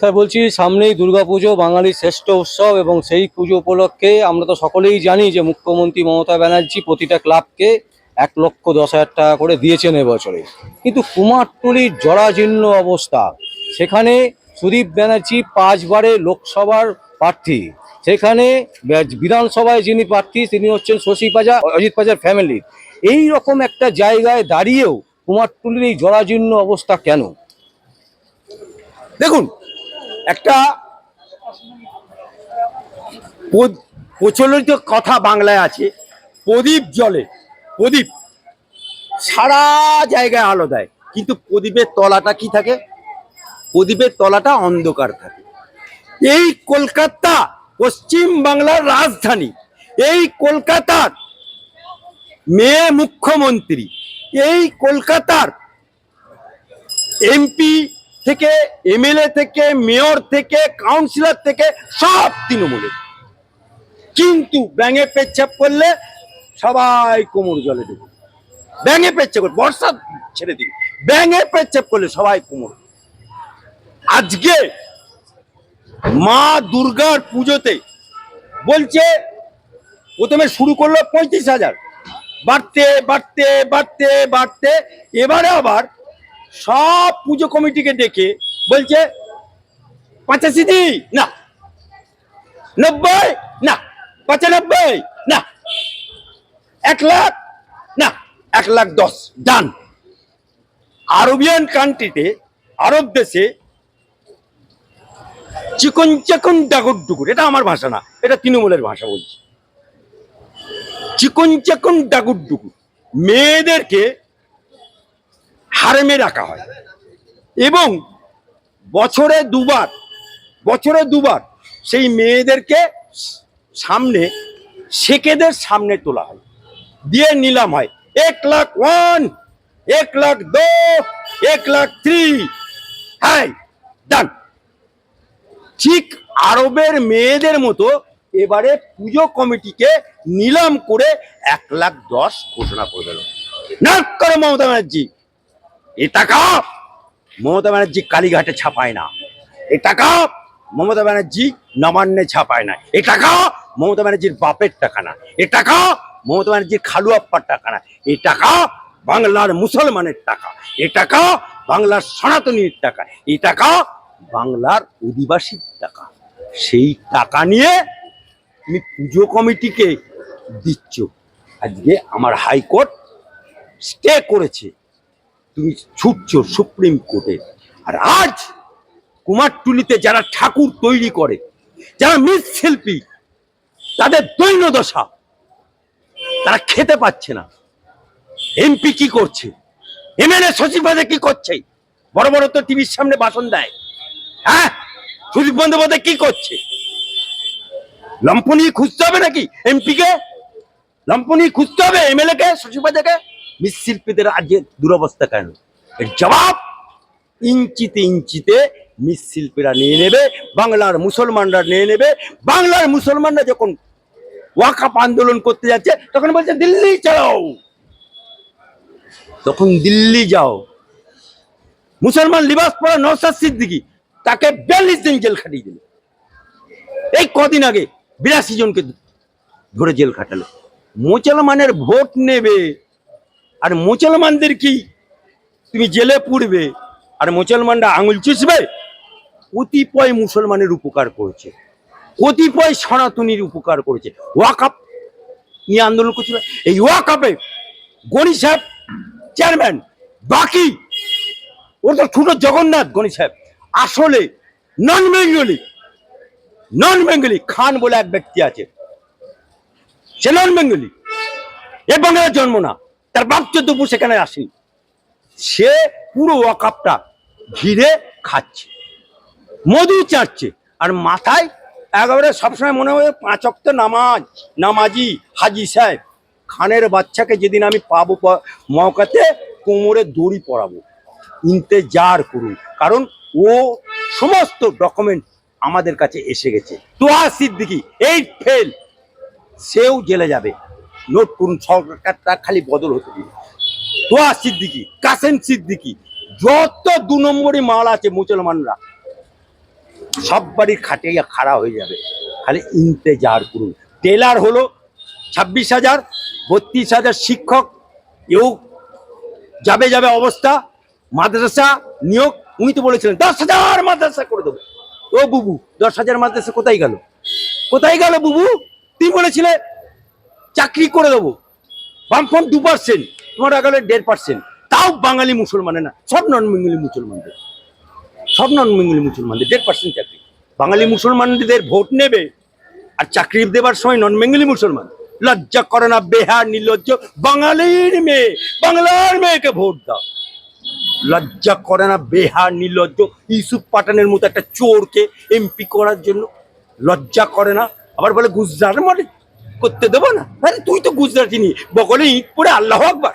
Sir, বলছি, সামনেই দুর্গাপুজো, বাঙালির শ্রেষ্ঠ উৎসব এবং সেই পুজো উপলক্ষে আমরা তো সকলেই জানি যে মুখ্যমন্ত্রী মমতা ব্যানার্জি প্রতিটা ক্লাবকে এক লক্ষ দশ হাজার টাকা করে দিয়েছেন এবছরে। কিন্তু কুমারটুলির জরাজীর্ণ অবস্থা, সেখানে সুদীপ ব্যানার্জি পাঁচবারে লোকসভার প্রার্থী, সেখানে বিধানসভায় যিনি প্রার্থী, তিনি হচ্ছেন শশী পাজা, অজিত পাজার ফ্যামিলির এই রকম একটা জায়গায় দাঁড়িয়েও কুমারটুলির এই জরাজীর্ণ অবস্থা কেন? দেখুন একটা প্রচলিত কথা বাংলায় আছে, প্রদীপ জলে, প্রদীপ সারা জায়গায় আলো দেয়, কিন্তু প্রদীপের তলাটা কি থাকে? প্রদীপের তলাটা অন্ধকার থাকে। এই কলকাতা পশ্চিম বাংলার রাজধানী, এই কলকাতার মেয়ে মুখ্যমন্ত্রী, এই কলকাতার এমপি থেকে এমএলএ থেকে মেয়র থেকে কাউন্সিলর থেকে, সব তৃণমূলে কিন্তু ব্যাঙে পেচ্ছাপ করলে সবাই কোমর জলে ডুবে। ব্যাঙে পেচ্ছাপ করলে, বর্ষা ছেড়ে দিন ব্যাঙে পেচ্ছাপ করলে সবাই কোমর আজকে মা দুর্গার পুজোতে বলছে, প্রথমে শুরু করল পঁয়ত্রিশ হাজার। বাড়তে বাড়তে বাড়তে বাড়তে, এবারে আবার সব পুজো কমিটিকে ডেকে বলছে পঁচাশি দি না। নব্বই, না। পঁচানব্বই, না। এক লাখ, না। এক লাখ দশ। ডান। আরবিয়ান কান্ট্রিতে, আরব দেশে চিকন চিকন ডাগর ডুগুর, এটা আমার ভাষা না, এটা তৃণমূলের ভাষা বলছি। চিকন চিকন ডাগুর ডুগুর, মেয়েদেরকে হারেমে রাখা হয়। এবং বছরে দুবার বছরে দুবার সেই মেয়েদেরকে সামনে, সেকেদের সামনে তোলা হয়। দিয়ে নিলাম হয় এক লাখ ওয়ান, এক লাখ দো এক লাখ থ্রি হাই ডান ঠিক আরবের মেয়েদের মতো এবারে পুজো কমিটিকে নিলাম করে এক লাখ দশ ঘোষণা করে দিল। না করে মমতা ব্যানার্জি। এ টাকা মমতা ব্যানার্জি কালীঘাটে ছাপায় না। এ টাকা মমতা ব্যানার্জি নবান্নে ছাপায় না। এ টাকা মমতা ব্যানার্জির বাপের টাকা না। এ টাকা মমতা ব্যানার্জির খালু আপ্পার টাকা না। এ টাকা বাংলার মুসলমানের টাকা। এ টাকা বাংলার সনাতনীর টাকা। এই টাকা বাংলার অধিবাসীর টাকা। সেই টাকা নিয়ে তুমি পুজো কমিটিকে দিচ্ছ। আজকে আমার হাইকোর্ট স্টে করেছে। তুমি ছুটছ সুপ্রিম কোর্টে। আর আজ কুমারটুলিতে যারা ঠাকুর তৈরি করে, যারা মৃৎশিল্পী তাদের দৈন্য দশা তারা খেতে পাচ্ছে না। এমপি কি করছে? এমএলএ সচিবাদে কি করছে? বড় বড় তো টিভির সামনে ভাষণ দেয়। হ্যাঁ? সুদীপ বন্দ্যোপাধ্যায় কি করছে? লম্পনি খুঁজতে হবে নাকি এমপি কে লম্পনি খুঁজতে হবে এমএলএ কে সচিবাদেকে মৃৎশিল্পীদের আজকে দুরবস্থা কেন? এর জবাব ইঞ্চিতে ইঞ্চিতে মৃৎশিল্পীরা নিয়ে নেবে, বাংলার মুসলমানরা নিয়ে নেবে। বাংলার মুসলমানরা যখন ওয়াকাপ আন্দোলন করতে যাচ্ছে, তখন বলছে, দিল্লি চালাও তখন দিল্লি যাও। মুসলমান লিবাস পড়া নওসাদ সিদ্দিকি তাকে বিয়াল্লিশ দিন জেল খাটিয়ে দিল। এই কদিন আগে বিরাশি জনকে ধরে জেল খাটালো। মুসলমানের ভোট নেবে। আর মুসলমানদের কি? তুমি জেলে পুড়বে, আর মুসলমানরা আঙুল চুষবে? কতিপয় মুসলমানের উপকার করেছে। কতিপয় সনাতনীর উপকার করেছে। ওয়াকাপ নিয়ে আন্দোলন করছিল। এই ওয়াকাপে গণি সাহেব চেয়ারম্যান, বাকি ওর তো ছোট জগন্নাথ গণি সাহেব, আসলে নন বেঙ্গলি নন বেঙ্গলি খান বলে এক ব্যক্তি আছে। সে নন বেঙ্গলি এ বাংলার জন্ম না। তার বাপ চোদ্দপু সেখানে আসেনি। সে পুরো ওয়াকাপটা ঘিরে খাচ্ছে, মধু চাটছে, আর মাথায় একেবারে সবসময় মনে হয় পাঁচ অক্ত নামাজ, নামাজি হাজি সাহেব। খানের বাচ্চাকে যেদিন আমি পাবো মৌকাতে কোমরে দড়ি পরাবো। ইন্তেজার করুন, কারণ ও সমস্ত ডকুমেন্ট আমাদের কাছে এসে গেছে। তোহা সিদ্দিকি এই ফেল সেও জেলে যাবে। নোট করুন সরকারটা খালি বদল হতে দিন তোয়া সিদ্দিকি, কাসেম সিদ্দিকি, যত দু নম্বরই মাল আছে মুসলমানরা, সব বাড়ির খাটিয়া খাড়া হয়ে যাবে। খালি ইন্তেজার করুন। টেলার হলো ছাব্বিশ হাজার, বত্রিশ হাজার শিক্ষক এও যাবে যাবে অবস্থা, মাদ্রাসা নিয়োগ, উনি তো বলেছিলেন, দশ হাজার মাদ্রাসা করে দেবো। ও বুবু, দশ হাজার মাদ্রাসা কোথায় গেল? কোথায় গেল বুবু? তুমি বলেছিলে চাকরি করে দেবো। বামফ্রন্ট দু পার্সেন্ট তোমার গেলে দেড় পার্সেন্ট। তাও বাঙালি মুসলমানের না, সব নন বেঙ্গলি মুসলমানদের। সব নন বেঙ্গলি মুসলমানদের, দেড় পার্সেন্ট চাকরি। বাঙালি মুসলমানদের ভোট নেবে আর চাকরি দেবার সময় নন বেঙ্গলি মুসলমান। লজ্জা করে না, বেহার, নির্লজ্জ, বাঙালির মেয়ে, বাংলার মেয়েকে ভোট দাও। লজ্জা করে না, বেহার, নির্লজ্জ, ইউসুফ পাঠানের মতো একটা চোরকে এমপি করার জন্য। লজ্জা করে না, আবার বলে গুজরাট মানে করতে দেবো না। আরে তুই তো গুজরাটি নি। বগলে ইট পরে আল্লাহ আকবার।